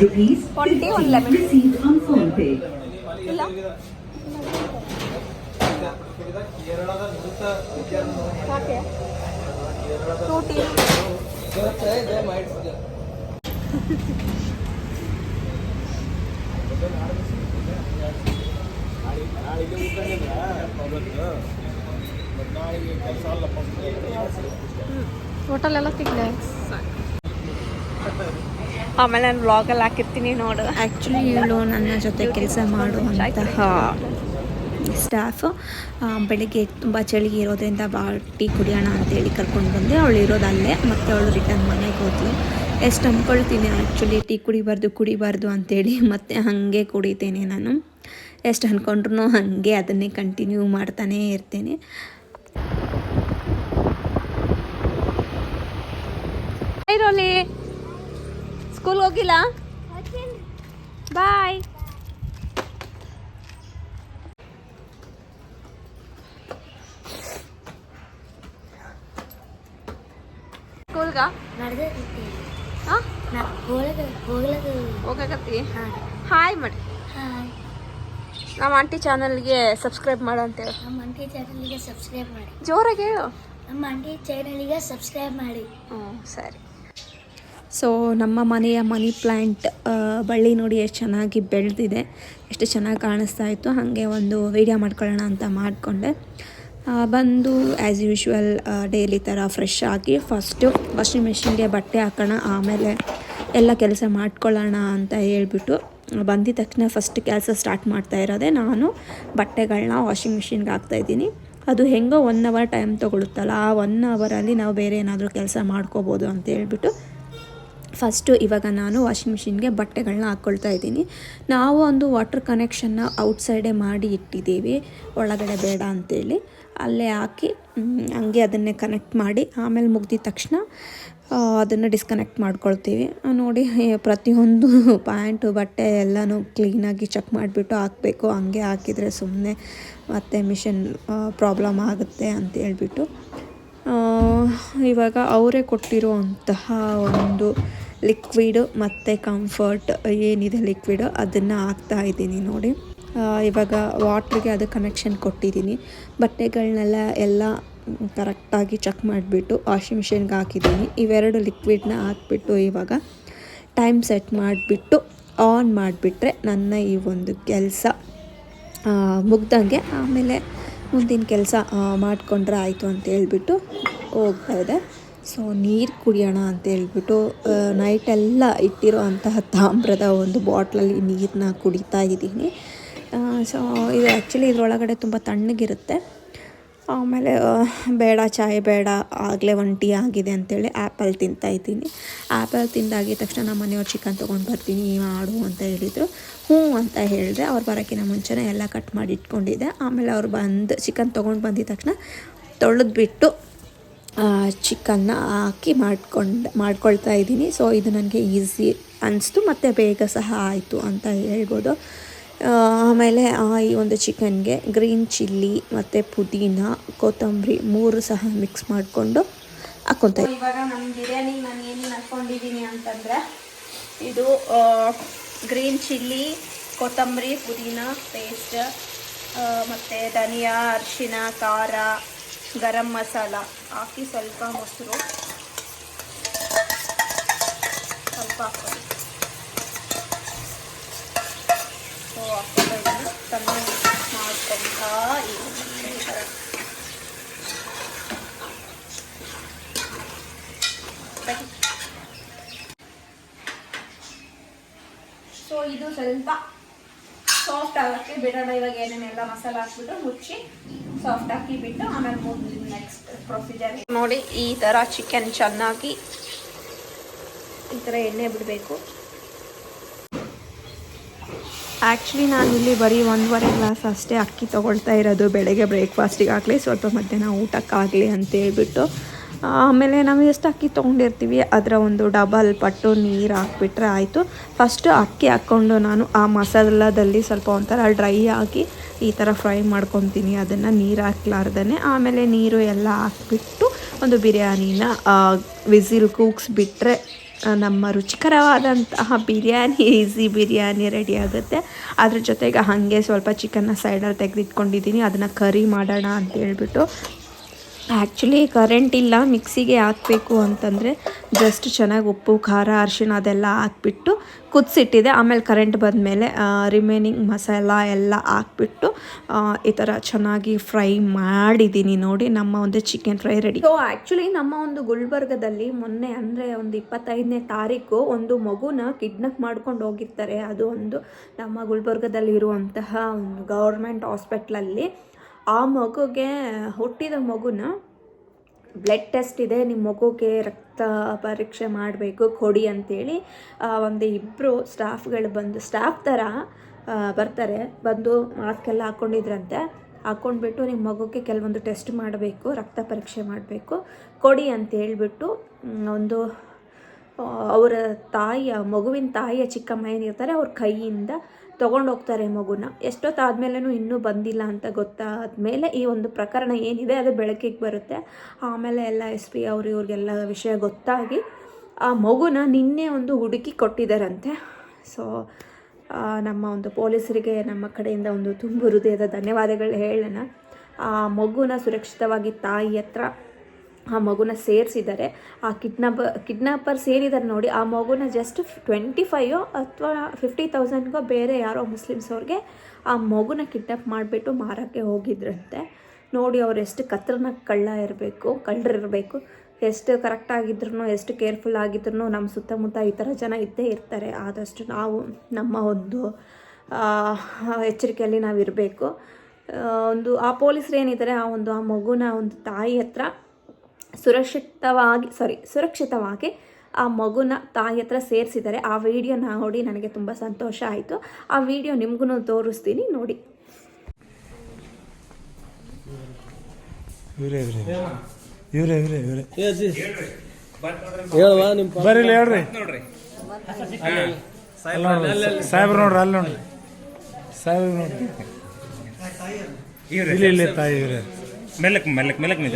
rupees Twenty one lemon. received on phone pay. ಇಲ್ಲ ಯಾಕೆ two tea hotel ಎಲ್ಲ ತಿಂದೆ ಆಮೇಲೆ ನಾನು ವ್ಲಾಗಲ್ಲಿ ಹಾಕಿರ್ತೀನಿ ನೋಡು. ಆ್ಯಕ್ಚುಲಿ ಇವಳು ನನ್ನ ಜೊತೆ ಕೆಲಸ ಮಾಡುವಂತಹ ಸ್ಟಾಫ್ ಬೆಳಿಗ್ಗೆ ತುಂಬ ಚಳಿ ಇರೋದ್ರಿಂದ ಭಾಳ ಟೀ ಕುಡಿಯೋಣ ಅಂತೇಳಿ ಕರ್ಕೊಂಡು ಬಂದೆ. ಅವಳು ಇರೋದು ಅಲ್ಲೇ ಮತ್ತು ಅವಳು ರಿಟರ್ನ್ ಮನೆಗೆ ಹೋದ್ಲು. ಎಷ್ಟು ಅಂದ್ಕೊಳ್ತೀನಿ ಆ್ಯಕ್ಚುಲಿ ಟೀ ಕುಡಿಬಾರ್ದು ಕುಡಿಬಾರ್ದು ಅಂತೇಳಿ ಮತ್ತು ಹಾಗೆ ಕುಡಿತೇನೆ ನಾನು. ಎಷ್ಟು ಅಂದ್ಕೊಂಡ್ರು ಹಾಗೆ ಅದನ್ನೇ ಕಂಟಿನ್ಯೂ ಮಾಡ್ತಾನೇ ಇರ್ತೇನೆ. ಇರೋಲಿ ಸ್ಕೂಲ್ ಹೋಗಿಲ್ಲ ಬಾಯ್ ಸ್ಕೂಲ್ಗ ಹೋಗಕತ್ತಿ ಹಾಯ್ ಮಾಡಿ. ಹಾಂ. ನಮ್ಮ ಆಂಟಿ ಚಾನಲ್ಗೆ ಸಬ್ಸ್ಕ್ರೈಬ್ ಮಾಡು ಅಂತೇಳಿ ನಮ್ಮ ಆಂಟಿ ಚಾನಲ್ಗೆ ಸಬ್ಸ್ಕ್ರೈಬ್ ಮಾಡಿ. ಜೋರಾಗಿ ಹೇಳು. ನಮ್ಮ ಆಂಟಿ ಚಾನಲ್ಗೆ ಸಬ್ಸ್ಕ್ರೈಬ್ ಮಾಡಿ. ಹ್ಞೂ ಸರಿ. ಸೊ ನಮ್ಮ ಮನೆಯ ಮನಿ ಪ್ಲ್ಯಾಂಟ್ ಬಳ್ಳಿ ನೋಡಿ ಎಷ್ಟು ಚೆನ್ನಾಗಿ ಬೆಳೆದಿದೆ. ಎಷ್ಟು ಚೆನ್ನಾಗಿ ಕಾಣಿಸ್ತಾ ಇತ್ತು. ಹಾಗೆ ಒಂದು ವೀಡಿಯೋ ಮಾಡ್ಕೊಳ್ಳೋಣ ಅಂತ ಮಾಡಿಕೊಂಡೆ. ಬಂದು ಆ್ಯಸ್ ಯೂಶ್ವಲ್ ಡೈಲಿ ಥರ ಫ್ರೆಶ್ ಆಗಿ ಫಸ್ಟು ವಾಷಿಂಗ್ ಮೆಷಿನ್ಗೆ ಬಟ್ಟೆ ಹಾಕೋಣ, ಆಮೇಲೆ ಎಲ್ಲ ಕೆಲಸ ಮಾಡ್ಕೊಳ್ಳೋಣ ಅಂತ ಹೇಳ್ಬಿಟ್ಟು ಬಂದಿದ ತಕ್ಷಣ ಫಸ್ಟ್ ಕೆಲಸ ಸ್ಟಾರ್ಟ್ ಮಾಡ್ತಾ ಇರೋದೆ ನಾನು. ಬಟ್ಟೆಗಳನ್ನ ವಾಷಿಂಗ್ ಮಿಷಿನ್ಗೆ ಹಾಕ್ತಾಯಿದ್ದೀನಿ ಅದು ಹೆಂಗೋ ಒನ್ ಅವರ್ ಟೈಮ್ ತೊಗೊಳುತ್ತಲ್ಲ, ಆ ಒನ್ ಅವರಲ್ಲಿ ನಾವು ಬೇರೆ ಏನಾದರೂ ಕೆಲಸ ಮಾಡ್ಕೋಬೋದು ಅಂತ ಹೇಳ್ಬಿಟ್ಟು ಫಸ್ಟು ಇವಾಗ ನಾನು ವಾಷಿಂಗ್ ಮಿಷಿನ್ಗೆ ಬಟ್ಟೆಗಳನ್ನ ಹಾಕ್ಕೊಳ್ತಾ ಇದ್ದೀನಿ. ನಾವು ಒಂದು ವಾಟರ್ ಕನೆಕ್ಷನ್ನ ಔಟ್ಸೈಡೇ ಮಾಡಿ ಇಟ್ಟಿದ್ದೀವಿ. ಒಳಗಡೆ ಬೇಡ ಅಂತೇಳಿ. ಅಲ್ಲೇ ಹಾಕಿ ಹಂಗೆ ಅದನ್ನೇ ಕನೆಕ್ಟ್ ಮಾಡಿ, ಆಮೇಲೆ ಮುಗ್ದಿದ ತಕ್ಷಣ ಅದನ್ನು ಡಿಸ್ಕನೆಕ್ಟ್ ಮಾಡ್ಕೊಳ್ತೀವಿ. ನೋಡಿ, ಪ್ರತಿಯೊಂದು ಪ್ಯಾಂಟು, ಬಟ್ಟೆ ಎಲ್ಲನೂ ಕ್ಲೀನಾಗಿ ಚೆಕ್ ಮಾಡಿಬಿಟ್ಟು ಹಾಕಬೇಕು. ಹಂಗೆ ಹಾಕಿದರೆ ಸುಮ್ಮನೆ ಮತ್ತೆ ಮಿಷನ್ ಪ್ರಾಬ್ಲಮ್ ಆಗುತ್ತೆ ಅಂತ ಹೇಳ್ಬಿಟ್ಟು. ಇವಾಗ ಅವರೇ ಕೊಟ್ಟಿರುವಂತಹ ಒಂದು ಲಿಕ್ವಿಡ್ ಮತ್ತು ಕಂಫರ್ಟ್ ಏನಿದೆ ಲಿಕ್ವಿಡ್ ಅದನ್ನು ಹಾಕ್ತಾ ಇದ್ದೀನಿ ನೋಡಿ. ಇವಾಗ ವಾಟ್ರಿಗೆ ಅದು ಕನೆಕ್ಷನ್ ಕೊಟ್ಟಿದ್ದೀನಿ. ಬಟ್ಟೆಗಳನ್ನೆಲ್ಲ ಎಲ್ಲ ಕರೆಕ್ಟಾಗಿ ಚೆಕ್ ಮಾಡಿಬಿಟ್ಟು ವಾಷಿಂಗ್ ಮಿಷಿನ್ಗೆ ಹಾಕಿದ್ದೀನಿ. ಇವೆರಡು ಲಿಕ್ವಿಡ್ನ ಹಾಕ್ಬಿಟ್ಟು ಇವಾಗ ಟೈಮ್ ಸೆಟ್ ಮಾಡಿಬಿಟ್ಟು ಆನ್ ಮಾಡಿಬಿಟ್ರೆ ನನ್ನ ಈ ಒಂದು ಕೆಲಸ ಮುಗ್ದಂಗೆ ಆಮೇಲೆ ಮುಂದಿನ ಕೆಲಸ ಮಾಡಿಕೊಂಡ್ರೆ ಆಯಿತು ಅಂತ ಹೇಳ್ಬಿಟ್ಟು ಹೋಗ್ತಾ ಇದೆ. ಸೊ, ನೀರು ಕುಡಿಯೋಣ ಅಂತ ಹೇಳ್ಬಿಟ್ಟು ನೈಟೆಲ್ಲ ಇಟ್ಟಿರೋ ಅಂತಹ ತಾಮ್ರದ ಒಂದು ಬಾಟ್ಲಲ್ಲಿ ನೀರನ್ನ ಕುಡಿತಾ ಇದ್ದೀನಿ. ಸೊ, ಇದು ಆ್ಯಕ್ಚುಲಿ ಇದರೊಳಗಡೆ ತುಂಬ ತಣ್ಣಗಿರುತ್ತೆ. ಆಮೇಲೆ ಬೇಡ, ಚಾಯ್ ಬೇಡ, ಆಗಲೇ ಒಂದು ಟೀ ಆಗಿದೆ ಅಂತೇಳಿ ಆ್ಯಪಲ್ ತಿಂತಾ ಇದ್ದೀನಿ. ಆ್ಯಪಲ್ ತಿಂದಾಗಿದ ತಕ್ಷಣ ನಮ್ಮ ಮನೆಯವ್ರು ಚಿಕನ್ ತೊಗೊಂಡು ಬರ್ತೀನಿ ಮಾಡು ಅಂತ ಹೇಳಿದರು. ಹ್ಞೂ ಅಂತ ಹೇಳಿದೆ. ಅವ್ರು ಬರೋಕ್ಕಿಂತ ಮುಂಚೆನೇ ಎಲ್ಲ ಕಟ್ ಮಾಡಿ ಇಟ್ಕೊಂಡಿದ್ದೆ. ಆಮೇಲೆ ಅವ್ರು ಬಂದು ಚಿಕನ್ ತೊಗೊಂಡು ಬಂದಿದ ತಕ್ಷಣ ತೊಳೆದ್ಬಿಟ್ಟು ಚಿಕನ್ನ ಹಾಕಿ ಮಾಡ್ಕೊಂಡು, ಮಾಡ್ಕೊಳ್ತಾ ಇದ್ದೀನಿ. ಸೊ, ಇದು ನನಗೆ ಈಸಿ ಅನಿಸ್ತು, ಮತ್ತು ಬೇಗ ಸಹ ಆಯಿತು ಅಂತ ಹೇಳ್ಬೋದು. ಆಮೇಲೆ ಆ, ಈ ಒಂದು ಚಿಕನ್ಗೆ ಗ್ರೀನ್ ಚಿಲ್ಲಿ ಮತ್ತು ಪುದೀನ, ಕೊತ್ತಂಬರಿ ಮೂರು ಸಹ ಮಿಕ್ಸ್ ಮಾಡಿಕೊಂಡು ಹಾಕ್ಕೊತಾ ಇವಾಗ ನಮ್ಮ ಬಿರಿಯಾನಿ ನಾನು ಏನು ಹಾಕ್ಕೊಂಡಿದ್ದೀನಿ ಅಂತಂದರೆ ಇದು ಗ್ರೀನ್ ಚಿಲ್ಲಿ, ಕೊತ್ತಂಬರಿ, ಪುದೀನ ಪೇಸ್ಟ್ ಮತ್ತು ಧನಿಯಾ ಅರಿಶಿನ ಖಾರ, ಗರಂ ಮಸಾಲ ಹಾಕಿ ಸ್ವಲ್ಪ ಮೊಸರು. ಸ್ವಲ್ಪ ಹಾಕ್ಕೊಳ್ಳಿ ಸೊ ಹಾಕ್ಕೊತಾ ಇದ್ದೀನಿ ಚೆನ್ನಾಗಿ ಮಾಡ್ಕೊತಾ ಇದ್ದೀನಿ ಈ ಥರ ಸೊ ಇದು ಸ್ವಲ್ಪ ಸಾಫ್ಟ್ ಆಗೋಕ್ಕೆ ಬಿಡೋಣ. ಇವಾಗ ಏನೇನೆಲ್ಲ ಮಸಾಲ ಹಾಕ್ಬಿಟ್ಟು ಮುಚ್ಚಿ ಸಾಫ್ಟ್ ಹಾಕಿ ಬಿಟ್ಟು ಆಮೇಲೆ ನೆಕ್ಸ್ಟ್ ಪ್ರೊಸೀಜರ್ ನೋಡಿ, ಈ ಥರ ಚಿಕನ್ ಚೆನ್ನಾಗಿ ಈ ಥರ ಎಣ್ಣೆ ಬಿಡಬೇಕು. ಆ್ಯಕ್ಚುಲಿ ನಾನು ಇಲ್ಲಿ ಬರೀ ಒಂದೂವರೆ ಗ್ಲಾಸ್ ಅಷ್ಟೇ ಅಕ್ಕಿ ತೊಗೊಳ್ತಾ ಇರೋದು. ಬೆಳಗ್ಗೆ ಬ್ರೇಕ್ಫಾಸ್ಟಿಗಾಗಲಿ ಸ್ವಲ್ಪ ಮಧ್ಯಾಹ್ನ ಊಟಕ್ಕಾಗಲಿ ಅಂತ ಹೇಳ್ಬಿಟ್ಟು ಆಮೇಲೆ ನಾವು ಎಷ್ಟು ಅಕ್ಕಿ ತೊಗೊಂಡಿರ್ತೀವಿ, ಅದರ ಒಂದು ಡಬಲ್ ಪಟ್ಟು ನೀರು ಹಾಕ್ಬಿಟ್ರೆ ಆಯಿತು. ಫಸ್ಟು ಅಕ್ಕಿ ಹಾಕ್ಕೊಂಡು ನಾನು ಆ ಮಸಾಲದಲ್ಲಿ ಸ್ವಲ್ಪ ಒಂಥರ ಡ್ರೈ ಆಗಿ ಈ ಥರ ಫ್ರೈ ಮಾಡ್ಕೊತೀನಿ. ಅದನ್ನು ನೀರು ಹಾಕ್ಲಾರ್ದೇ ಆಮೇಲೆ ನೀರು ಎಲ್ಲ ಹಾಕ್ಬಿಟ್ಟು ಒಂದು ಬಿರಿಯಾನಿನ ವಿಸಿಲ್ ಕೂಗ್ಸ್ಬಿಟ್ರೆ ನಮ್ಮ ರುಚಿಕರವಾದಂತಹ ಬಿರಿಯಾನಿ ಈಸಿ ಬಿರಿಯಾನಿ ರೆಡಿ ಆಗುತ್ತೆ. ಅದ್ರ ಜೊತೆಗೆ ಹಾಗೆ ಸ್ವಲ್ಪ ಚಿಕನ್ನ ಸೈಡಲ್ಲಿ ತೆಗೆದಿಟ್ಕೊಂಡಿದ್ದೀನಿ. ಅದನ್ನು ಕರಿ ಮಾಡೋಣ ಅಂತ ಹೇಳ್ಬಿಟ್ಟು ಆ್ಯಕ್ಚುಲಿ ಕರೆಂಟ್ ಇಲ್ಲ ಮಿಕ್ಸಿಗೆ ಹಾಕಬೇಕು ಅಂತಂದರೆ ಜಸ್ಟ್ ಚೆನ್ನಾಗಿ ಉಪ್ಪು, ಖಾರ, ಅರಿಶಿಣ ಅದೆಲ್ಲ ಹಾಕ್ಬಿಟ್ಟು ಕುದಿಸಿಟ್ಟಿದೆ. ಆಮೇಲೆ ಕರೆಂಟ್ ಬಂದಮೇಲೆ ರಿಮೈನಿಂಗ್ ಮಸಾಲ ಎಲ್ಲ ಹಾಕ್ಬಿಟ್ಟು ಈ ಥರ ಚೆನ್ನಾಗಿ ಫ್ರೈ ಮಾಡಿದ್ದೀನಿ ನೋಡಿ. ನಮ್ಮ ಒಂದು chicken fry ready so actually ನಮ್ಮ ಒಂದು ಗುಲ್ಬರ್ಗದಲ್ಲಿ ಮೊನ್ನೆ ಅಂದರೆ ಒಂದು ಇಪ್ಪತ್ತೈದನೇ ತಾರೀಕು ಒಂದು ಮಗುನ ಕಿಡ್ನಪ್ ಮಾಡ್ಕೊಂಡು ಹೋಗಿರ್ತಾರೆ. ಅದು ಒಂದು ನಮ್ಮ ಗುಲ್ಬರ್ಗದಲ್ಲಿ ಇರುವಂತಹ ಒಂದು ಗೌರ್ಮೆಂಟ್ ಹಾಸ್ಪಿಟ್ಲಲ್ಲಿ ಆ ಮಗುಗೆ ಹುಟ್ಟಿದ ಮಗುನ ಬ್ಲಡ್ ಟೆಸ್ಟ್ ಇದೆ ನಿಮ್ಮ ಮಗುಗೆ ರಕ್ತ ಪರೀಕ್ಷೆ ಮಾಡಬೇಕು ಕೊಡಿ ಅಂತೇಳಿ ಆ, ಒಂದು ಇಬ್ಬರು ಸ್ಟಾಫ್ಗಳು ಬಂದು ಸ್ಟಾಫ್ ಥರ ಬರ್ತಾರೆ ಬಂದು ಮಾಸ್ಕೆಲ್ಲ ಹಾಕ್ಕೊಂಡಿದ್ರಂತೆ ಹಾಕ್ಕೊಂಡ್ಬಿಟ್ಟು ನಿಮ್ಮ ಮಗುಗೆ ಕೆಲವೊಂದು ಟೆಸ್ಟ್ ಮಾಡಬೇಕು ರಕ್ತ ಪರೀಕ್ಷೆ ಮಾಡಬೇಕು ಕೊಡಿ ಅಂತ ಹೇಳಿಬಿಟ್ಟು ಒಂದು ಅವರ ತಾಯಿಯ, ಮಗುವಿನ ತಾಯಿಯ ಚಿಕ್ಕಮ್ಮ ಏನಿರ್ತಾರೆ ಅವ್ರ ಕೈಯಿಂದ ತೊಗೊಂಡು ಹೋಗ್ತಾರೆ ಮಗುನ. ಎಷ್ಟೊತ್ತಾದ್ಮೇಲೂ ಇನ್ನೂ ಬಂದಿಲ್ಲ ಅಂತ ಗೊತ್ತಾದ್ಮೇಲೆ ಈ ಒಂದು ಪ್ರಕರಣ ಏನಿದೆ, ಅದು ಬೆಳಕಿಗೆ ಬರುತ್ತೆ. ಆಮೇಲೆ ಎಲ್ಲ ಎಸ್ ಪಿ ಅವರು ಇವ್ರಿಗೆಲ್ಲ ವಿಷಯ ಗೊತ್ತಾಗಿ ಆ ಮಗುನ ನಿನ್ನೆ ಒಂದು ಹುಡುಕಿ ಕೊಟ್ಟಿದ್ದಾರಂತೆ. ಸೊ ನಮ್ಮ ಒಂದು ಪೊಲೀಸರಿಗೆ, ನಮ್ಮ ಕಡೆಯಿಂದ ಒಂದು ತುಂಬು ಹೃದಯದ ಧನ್ಯವಾದಗಳು ಹೇಳೋಣ. ಆ ಮಗುನ ಸುರಕ್ಷಿತವಾಗಿ ತಾಯಿ ಹತ್ರ ಆ ಮಗುನ ಸೇರಿಸಿದ್ದಾರೆ. ಆ ಕಿಡ್ನಾಪ, ಕಿಡ್ನಾಪರ್ ಸೇರಿದ್ದಾರೆ ನೋಡಿ. ಆ ಮಗುನ ಜಸ್ಟ್ ಟ್ವೆಂಟಿ ಫೈವ್ ಅಥವಾ ಫಿಫ್ಟಿ ತೌಸಂಡ್ಗೋ ಬೇರೆ ಯಾರೋ ಮುಸ್ಲಿಮ್ಸ್ ಅವ್ರಿಗೆ ಆ ಮಗುನ ಕಿಡ್ನಾಪ್ ಮಾಡಿಬಿಟ್ಟು ಮಾರೋಕ್ಕೆ ಹೋಗಿದ್ರಂತೆ. ನೋಡಿ ಅವ್ರು ಎಷ್ಟು ಕತ್ರನ ಕಳ್ಳ ಇರಬೇಕು ಕಳ್ಳರಿರಬೇಕು ಎಷ್ಟು ಕರೆಕ್ಟಾಗಿದ್ರು ಎಷ್ಟು ಕೇರ್ಫುಲ್ ಆಗಿದ್ರು ನಮ್ಮ ಸುತ್ತಮುತ್ತ ಈ ಥರ ಜನ ಇದ್ದೇ ಇರ್ತಾರೆ. ಆದಷ್ಟು ನಾವು ನಮ್ಮ ಒಂದು ಎಚ್ಚರಿಕೆಯಲ್ಲಿ ನಾವು ಇರಬೇಕು. ಒಂದು ಆ ಪೊಲೀಸರು ಏನಿದ್ದಾರೆ, ಆ ಒಂದು ಆ ಮಗುನ ಒಂದು ತಾಯಿ ಹತ್ರ ಸುರಕ್ಷಿತವಾಗಿ ಸಾರಿ ಸುರಕ್ಷಿತವಾಗಿ ಆ ಮಗುನ ತಾಯಿ ಹತ್ರ ಸೇರಿಸಿದರೆ ಆ ವಿಡಿಯೋ ನೋಡಿ ನನಗೆ ತುಂಬ ಸಂತೋಷ ಆಯಿತು. ಆ ವಿಡಿಯೋ ನಿಮಗೂ ತೋರಿಸ್ತೀನಿ ನೋಡಿ. ಅಲ್ಲಿ ಸಾಹೇಬ್ರು ನೋಡ್ರಿ ಅಲ್ಲಿ ನೋಡ್ರಿ. ಸಾಹೇಬ್ರು ನೋಡ್ರಿ. ಇಲ್ಲಿ ಇಲ್ಲಿ ತಾಯಿ ಇವ್ರೆ. ಮೆಲ್ಲಕ್ ಮೆಲ್ಲಕ್ ಮೆಲ್ಲಕ್ ನಿಜ